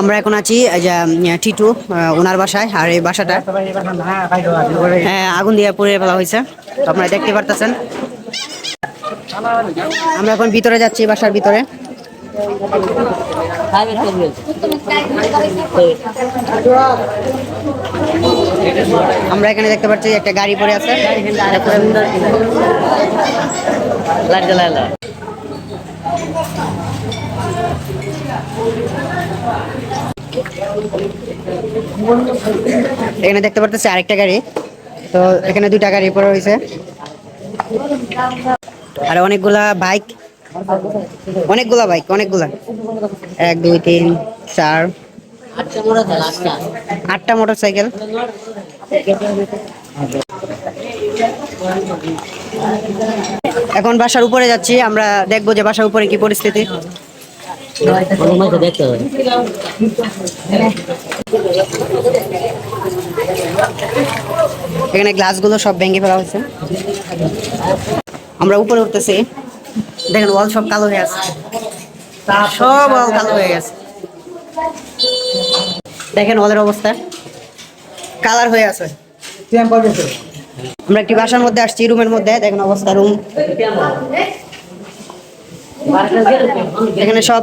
আমরা এখন আছি টিটু ওনার বাসায়, আর এই বাসাটা। হ্যাঁ আগুন দিয়ে পুড়িয়ে ফেলা হয়েছে। তো আপনারা দেখতে পারতেছেন। আমরা এখন ভিতরে যাচ্ছি বাসার ভিতরে। আমরা এখানে দেখতে পাচ্ছি, একটা গাড়ি পড়ে আছে। এখানে দেখতে পারতেছি আরেকটা গাড়ি। তো এখানে দুইটা গাড়ি পড়ে রয়েছে। আর অনেকগুলা বাইক। অনেকগুলা বাইক, অনেকগুলা। এক, দুই, তিন, চার, আটটা মোটর সাইকেল এখন বাসার উপরে যাচ্ছি, আমরা দেখব যে বাসার উপরে কি পরিস্থিতি। দেখতে হবে এখানে গ্লাসগুলো সব ভেঙে ফেলা হয়েছে। আমরা উপরে উঠতেছি। দেখেন ওয়াল সব কালো হয়ে আছে। সব ওয়াল কালো হয়ে গেছে। দেখেন ওয়ালের অবস্থা। কালার হয়ে আছে। আমরা একটি বাসার মধ্যে আসছি, রুমের মধ্যে। দেখেন অবস্থা, রুম। এখানে সব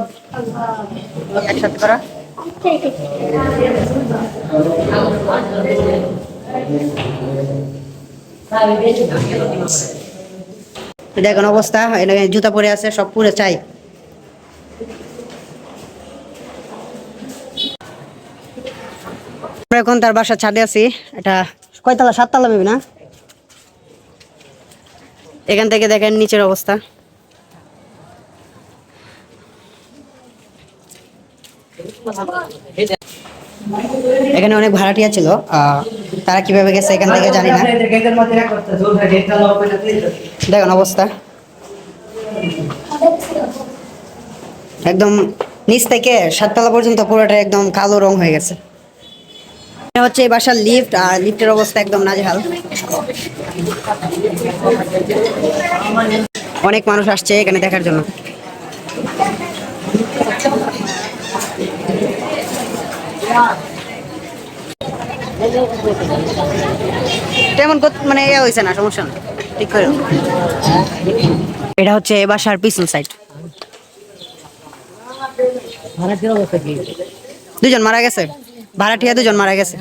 একসাথে করা? দেখেন অবস্থা জুতা পরে আছে, সব পুরো চাই। আমরা এখন তার বাসা ছাদে আছি। এটা কয়তলা, সাততলা ভেবে না? এখান থেকে দেখেন নিচের অবস্থা। এখানে অনেক ভাড়াটিয়া ছিল তারা কীভাবে গেছে এখান থেকে জানি না। দেখুন অবস্থা। একদম নিচ থেকে সাততলা পর্যন্ত পুরোটা একদম কালো রং হয়ে গেছে। হচ্ছে এই বাসার লিফট আর লিফটের অবস্থা একদম নাজেহাল। অনেক মানুষ আসছে এখানে দেখার জন্য। তেমন মানে ইয়ে হয়েছে না, সমস্যা না। ঠিক করে এটা হচ্ছে বাসার পিছন সাইড দুজন মারা গেছে। ভাড়াটিয়া দুজন মারা গেছে।